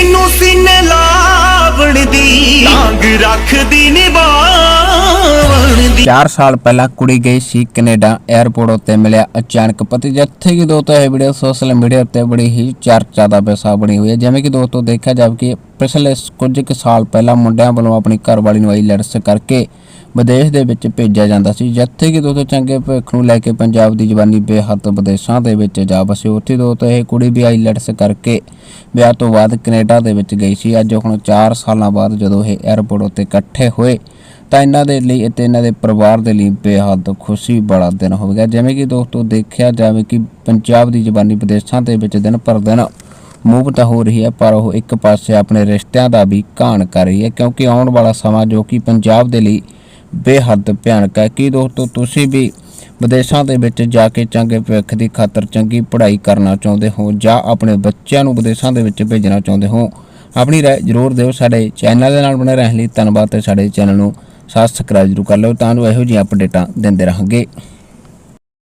ਤੈਨੂੰ ਸੀਨੇ ਲਾਵਣ ਦੀ, ਲਾਂਗ ਰੱਖਦੀ ਨਿਭਾਵਣ ਦੀ। 4 ਸਾਲ ਪਹਿਲਾਂ ਕੁੜੀ ਗਈ ਸੀ ਕੈਨੇਡਾ 에ਅਰਪੋਰਟ ਉੱਤੇ ਮਿਲਿਆ ਅਚਾਨਕ ਪਤੀ ਜਿੱਥੇ ਕਿ ਦੋਸਤੋ ਇਹ ਵੀਡੀਓ ਸੋਸ਼ਲ ਮੀਡੀਆ ਉੱਤੇ ਬੜੀ ਹੀ ਚਰਚਾ ਦਾ ਵਿਸ਼ਾ ਬਣੀ ਹੋਈ ਹੈ। ਜਿਵੇਂ ਕਿ ਦੋਸਤੋ ਦੇਖਿਆ ਜਾਵੇ ਕਿ ਪਿਛਲੇ ਕੁਝ ਕੁ ਸਾਲ ਪਹਿਲਾਂ ਮੁੰਡਿਆਂ ਵੱਲੋਂ ਆਪਣੀ ਘਰਵਾਲੀ ਨੂੰ ਲੜਸ ਕਰਕੇ ਵਿਦੇਸ਼ ਦੇ ਵਿੱਚ ਭੇਜਿਆ ਜਾਂਦਾ ਸੀ। ਜਿੱਥੇ ਕਿ ਦੋਸਤੋ ਚੰਗੇ ਭਵਿੱਖ ਨੂੰ ਲੈ ਕੇ ਪੰਜਾਬ ਦੀ ਜਵਾਨੀ ਬੇਹੱਦ ਵਿਦੇਸ਼ਾਂ ਦੇ ਵਿੱਚ ਜਾ ਵਸੇ। ਉੱਥੇ ਦੋਸਤੋ ਇਹ ਕੁੜੀ ਵੀ ਆਈਲੈਟਸ ਕਰਕੇ ਵਿਆਹ ਤੋਂ ਬਾਅਦ ਕੈਨੇਡਾ ਦੇ ਵਿੱਚ ਗਈ ਸੀ। ਅੱਜ ਹੁਣ 4 ਸਾਲਾਂ ਬਾਅਦ ਜਦੋਂ ਇਹ 에ਅਰਪੋਰਟ ਉੱਤੇ ਇਕੱਠੇ ਹੋਏ, ਤਾਂ ਇਹਨਾਂ ਦੇ ਲਈ ਅਤੇ ਇਹਨਾਂ ਦੇ ਪਰਿਵਾਰ ਦੇ ਲਈ ਬੇਹੱਦ ਖੁਸ਼ੀ ਵਾਲਾ ਦਿਨ ਹੋ ਗਿਆ। ਜਿਵੇਂ ਕਿ ਦੋਸਤੋ, ਦੇਖਿਆ ਜਾਵੇ ਕਿ ਪੰਜਾਬ ਦੀ ਜਬਾਨੀ ਵਿਦੇਸ਼ਾਂ ਦੇ ਵਿੱਚ ਦਿਨ ਪਰ ਦਿਨ ਮੂਵ ਤਾਂ ਹੋ ਰਹੀ ਹੈ, ਪਰ ਉਹ ਇੱਕ ਪਾਸੇ ਆਪਣੇ ਰਿਸ਼ਤਿਆਂ ਦਾ ਵੀ ਘਾਣ ਕਰ ਰਹੀ ਹੈ, ਕਿਉਂਕਿ ਆਉਣ ਵਾਲਾ ਸਮਾਂ ਜੋ ਕਿ ਪੰਜਾਬ ਦੇ ਲਈ ਬੇਹੱਦ ਭਿਆਨਕ ਹੈ। ਕਿ ਦੋਸਤੋ, ਤੁਸੀਂ ਵੀ ਵਿਦੇਸ਼ਾਂ ਦੇ ਵਿੱਚ ਜਾ ਕੇ ਚੰਗੇ ਭਵਿੱਖ ਦੀ ਖਾਤਰ ਚੰਗੀ ਪੜ੍ਹਾਈ ਕਰਨਾ ਚਾਹੁੰਦੇ ਹੋ ਜਾਂ ਆਪਣੇ ਬੱਚਿਆਂ ਨੂੰ ਵਿਦੇਸ਼ਾਂ ਦੇ ਵਿੱਚ ਭੇਜਣਾ ਚਾਹੁੰਦੇ ਹੋ, ਆਪਣੀ ਰਾਏ ਜ਼ਰੂਰ ਦਿਓ। ਸਾਡੇ ਚੈਨਲ ਦੇ ਨਾਲ ਬਣੇ ਰਹਿਣ ਲਈ ਧੰਨਵਾਦ ਤੇ ਸਾਡੇ ਚੈਨਲ ਨੂੰ ਸਬਸਕ੍ਰਾਈਬ ਜ਼ਰੂਰ ਕਰ ਲਓ ਤਾਂ ਜੋ ਇਹੋ ਜਿਹੀਆਂ ਅਪਡੇਟਾਂ ਦਿੰਦੇ ਰਹਾਂਗੇ।